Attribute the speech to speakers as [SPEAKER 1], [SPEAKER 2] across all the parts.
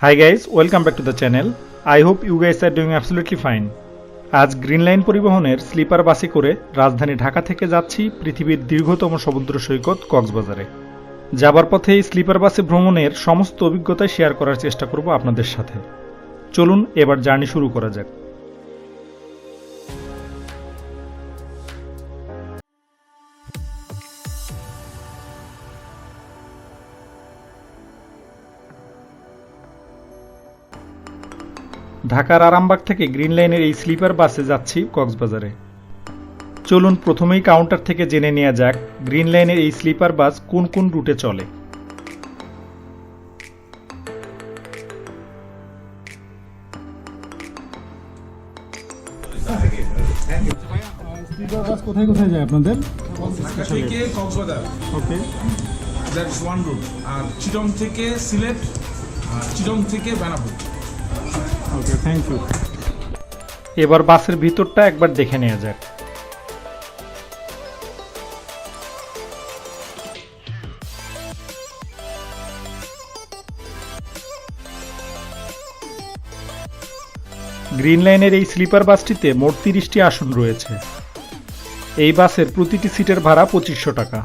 [SPEAKER 1] Hi guys, welcome back to the channel. I hope you guys are doing absolutely fine. আজ green line পরিবহনের sleeper বাসে করে রাজধানী ঢাকা থেকে যাচ্ছি পৃথিবীর দীর্ঘতম সমুদ্র সৈকত কক্সবাজারে যাবার পথে এই স্লিপার বাসে ভ্রমণের সমস্ত অভিজ্ঞতা শেয়ার করার চেষ্টা করব আপনাদের সাথে চলুন এবার জার্নি শুরু করা যাক ঢাকার আরামবাগ থেকে গ্রিন লাইনের এই স্লিপার বাসে যাচ্ছি কক্সবাজারে। চলুন প্রথমেই কাউন্টার থেকে জেনে নেওয়া যাক গ্রিন লাইনের এই স্লিপার বাস কোন কোন রুটে চলে।
[SPEAKER 2] স্লিপার বাস কোথায় কোথায় যায় আপনাদের?
[SPEAKER 3] থেকে Cox's Bazar.
[SPEAKER 2] Okay.
[SPEAKER 3] That one route আর চিটং থেকে সিলেট আর চিটং থেকে বেনাপুর
[SPEAKER 2] ওকে থ্যাংক ইউ
[SPEAKER 1] এবার বাসের ভিতরটা একবার দেখে নেওয়া যাক। গ্রিন লাইনের এই স্লিপার বাসটিতে মোট তিরিশটি আসন রয়েছে। এই বাসের প্রতিটি সিটের ভাড়া পঁচিশশো টাকা।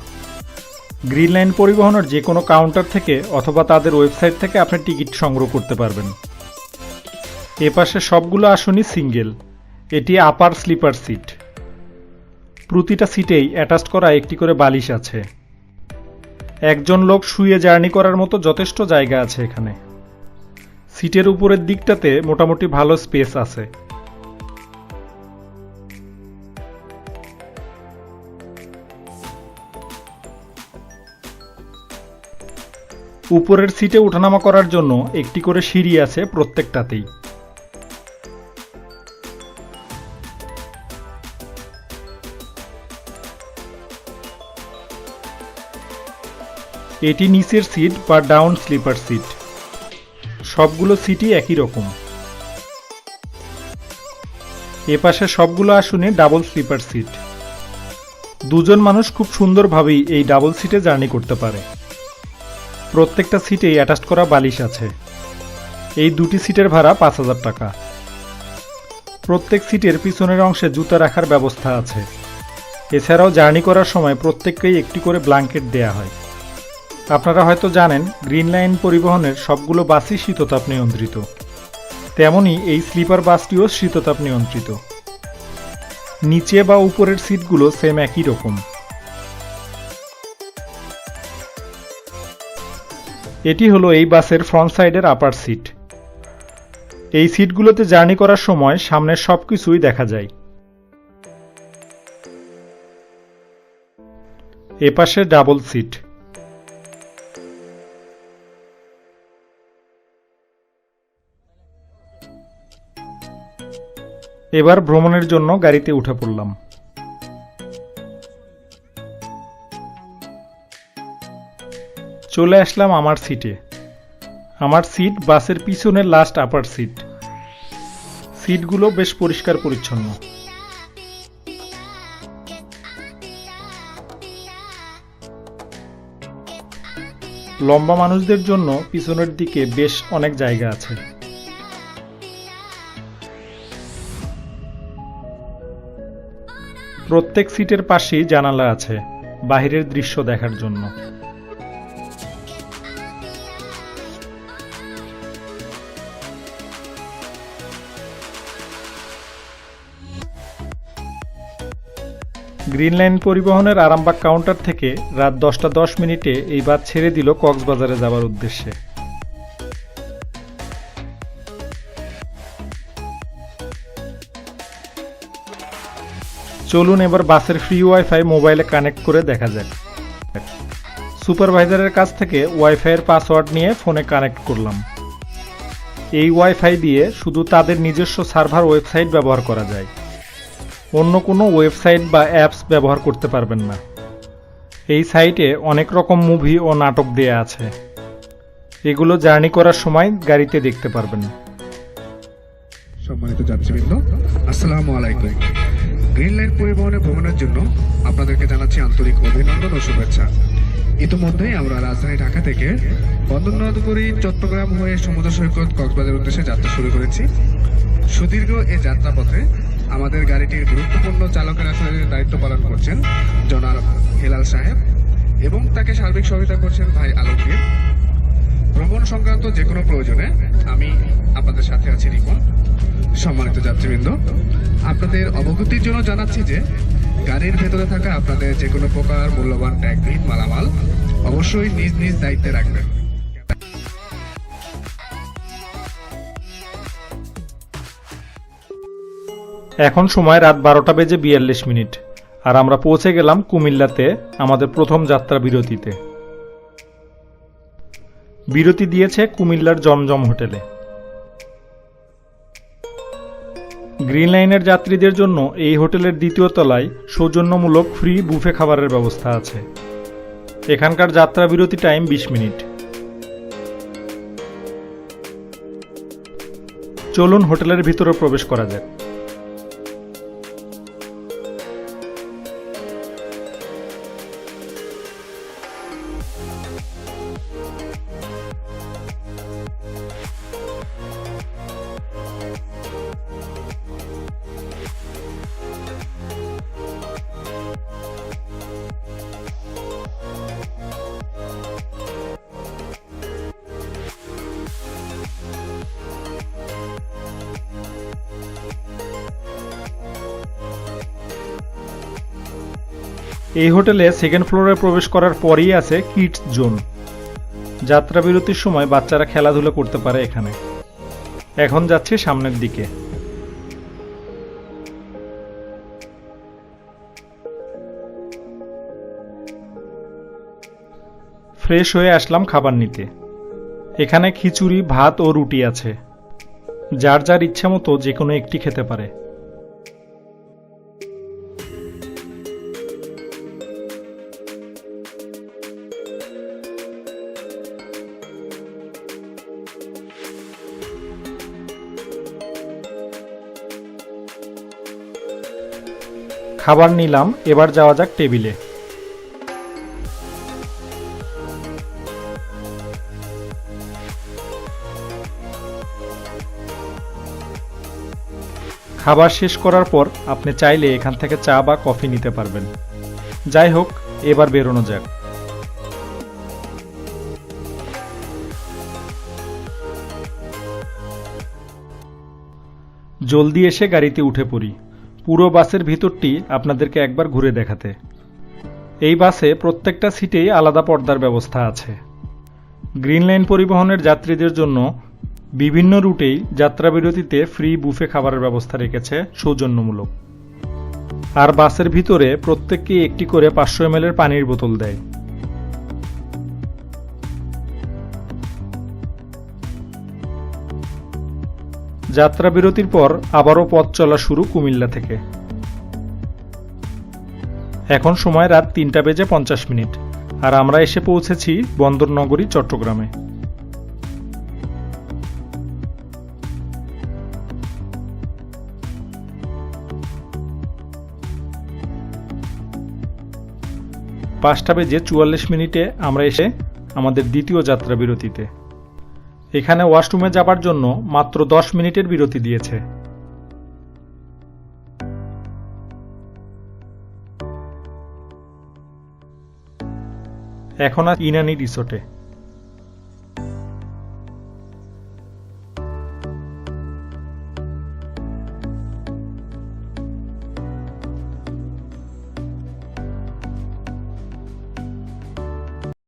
[SPEAKER 1] গ্রিন লাইন পরিবহনের যে কোনো কাউন্টার থেকে অথবা তাদের ওয়েবসাইট থেকে আপনি টিকিট সংগ্রহ করতে পারবেন। এপাশে সবগুলো আসনই সিঙ্গেল। এটি আপার স্লিপার সিট। প্রতিটা সিটেই অ্যাটাচ করা একটি করে বালিশ আছে। একজন লোক শুয়ে জার্নি করার মতো যথেষ্ট জায়গা আছে এখানে। সিটের উপরের দিকটাতে মোটামুটি ভালো স্পেস আছে। উপরের সিটে ওঠানামা করার জন্য একটি করে সিঁড়ি আছে প্রত্যেকটাতেই। এটি নিচের সিট বা ডাউন স্লিপার সিট সবগুলো সিটই একই রকম। এপাশে সবগুলো আসনে ডাবল স্লিপার সিট দুজন মানুষ খুব সুন্দরভাবেই এই ডাবল সিটে জার্নি করতে পারে। প্রত্যেকটা সিটেই অ্যাটাচ করা বালিশ আছে। এই দুটি সিটের ভাড়া পাঁচ হাজার টাকা। প্রত্যেক সিটের পিছনের অংশে জুতা রাখার ব্যবস্থা আছে। এছাড়াও জার্নি করার সময় প্রত্যেককেই একটি করে ব্ল্যাঙ্কেট দেয়া হয়। আপনারা হয়তো জানেন, গ্রিন লাইন পরিবহনের সবগুলো বাসই শীততাপ নিয়ন্ত্রিত। তেমনই এই স্লিপার বাসটিও শীততাপ নিয়ন্ত্রিত। নিচে বা উপরের সিটগুলো সেম একই রকম। এটি হলো এই বাসের ফ্রন্ট সাইডের আপার সিট এই সিটগুলোতে জার্নি করার সময় সামনের সব কিছুই দেখা যায়। এপাশে ডাবল সিট এবার ভ্রমণের জন্য গাড়িতে উঠে পড়লাম। চলে আসলাম আমার সিটে আমার সিট বাসের পিছনের লাস্ট আপার সিট সিটগুলো বেশ পরিষ্কার পরিচ্ছন্ন। লম্বা মানুষদের জন্য পিছনের দিকে বেশ অনেক জায়গা আছে। প্রত্যেক সিটের পাশেই জানালা আছে, বাহিরের দৃশ্য দেখার জন্য। গ্রিন লাইন পরিবহনের আরামবাগ কাউন্টার থেকে রাত দশটা দশ মিনিটে এই বাস ছেড়ে দিল কক্সবাজারে যাওয়ার উদ্দেশ্যে। চলুন এবার বাসের ফ্রি ওয়াইফাই মোবাইলে কানেক্ট করে দেখা যাক। সুপারভাইজারের কাছ থেকে ওয়াইফাইয়ের পাসওয়ার্ড নিয়ে ফোনে কানেক্ট করলাম। এই ওয়াইফাই দিয়ে শুধু তাদের নিজস্ব সার্ভার ওয়েবসাইট ব্যবহার করা যায়। অন্য কোনো ওয়েবসাইট বা অ্যাপস ব্যবহার করতে পারবেন না। এই সাইটে অনেক রকম মুভি ও নাটক দেয়া আছে। এগুলো জার্নি করার সময় গাড়িতে দেখতে পারবেন।
[SPEAKER 4] সম্মানিত যাত্রীবৃন্দ, আসসালামু আলাইকুম। গ্রিন লাইন পরিবহনে ভ্রমণের জন্য আপনাদেরকে জানাচ্ছি আন্তরিক অভিনন্দন ও শুভেচ্ছা। ইতিমধ্যেই আমরা রাজধানী ঢাকা থেকে বন্দর নগরী চট্টগ্রাম হয়ে সমুদ্র সৈকত, কক্সবাজার উদ্দেশ্যে যাত্রা শুরু করেছি। সুদীর্ঘ এই যাত্রাপথে আমাদের গাড়িটির গুরুত্বপূর্ণ চালকের আসলে দায়িত্ব পালন করছেন জনাব হেলাল সাহেব এবং তাকে সার্বিক সহায়তা করছেন ভাই আলমগীর। ভ্রমণ সংক্রান্ত যে কোনো প্রয়োজনে আমি আপনাদের সাথে আছি রিপন সম্মানিত যাত্রীবৃন্দ, আপনাদের অবগতির জন্য জানাচ্ছি যে গাড়ির ভেতরে থাকা আপনাদের যে কোনো প্রকার মূল্যবান ট্যাগবিহীন মালামাল অবশ্যই নিজ নিজ দায়িত্বে রাখবেন।
[SPEAKER 1] এখন সময় রাত বারোটা বেজে বিয়াল্লিশ মিনিট। আর আমরা পৌঁছে গেলাম কুমিল্লাতে আমাদের প্রথম যাত্রা বিরতিতে। বিরতি দিয়েছে কুমিল্লার জমজম হোটেলে। গ্রিন লাইনের যাত্রীদের জন্য এই হোটেলের দ্বিতীয় তলায় সৌজন্যমূলক ফ্রি বুফে খাবারের ব্যবস্থা আছে। এখানকার যাত্রা বিরতি টাইম বিশ মিনিট। চলুন হোটেলের ভিতরে প্রবেশ করা যাক। এই হোটেলে সেকেন্ড ফ্লোরে প্রবেশ করার পরেই আছে কিডস জোন যাত্রা বিরতির সময় বাচ্চারা খেলাধুলা করতে পারে এখানে। এখন যাচ্ছে সামনের দিকে। ফ্রেশ হয়ে আসলাম খাবার নিতে। এখানে খিচুড়ি, ভাত ও রুটি আছে। যার যার ইচ্ছা মতো যে কোনো একটি খেতে পারে। খাবার নিলাম, এবার যাওয়া যাক টেবিলে। খাবার শেষ করার পর আপনি চাইলে এখান থেকে চা বা কফি নিতে পারবেন। যাই হোক, এবার বেরোনো যাক। জলদি এসে গাড়িতে উঠে পড়ি। পুরো বাসের ভিতরটি আপনাদেরকে একবার ঘুরে দেখাতে। এই বাসে প্রত্যেকটা সিটেই আলাদা পর্দার ব্যবস্থা আছে। গ্রিন লাইন পরিবহনের যাত্রীদের জন্য বিভিন্ন রুটেই যাত্রাবিরতিতে ফ্রি বুফে খাবারের ব্যবস্থা রেখেছে সৌজন্যমূলক। আর বাসের ভিতরে প্রত্যেককে একটি করে পাঁচশো এম পানির বোতল দেয়। যাত্রা বিরতির পর আবারও পথ চলা শুরু কুমিল্লা থেকে। এখন সময় রাত তিনটা বেজে পঞ্চাশ মিনিট। আর আমরা এসে পৌঁছেছি বন্দরনগরী, চট্টগ্রামে। পাঁচটা বেজে চুয়াল্লিশ মিনিটে আমরা এসে আমাদের দ্বিতীয় যাত্রা বিরতিতে এখানে ওয়াশরুমে যাবার জন্য মাত্র দশ মিনিটের বিরতি দিয়েছে। এখন আর ইনানি রিসোর্টে।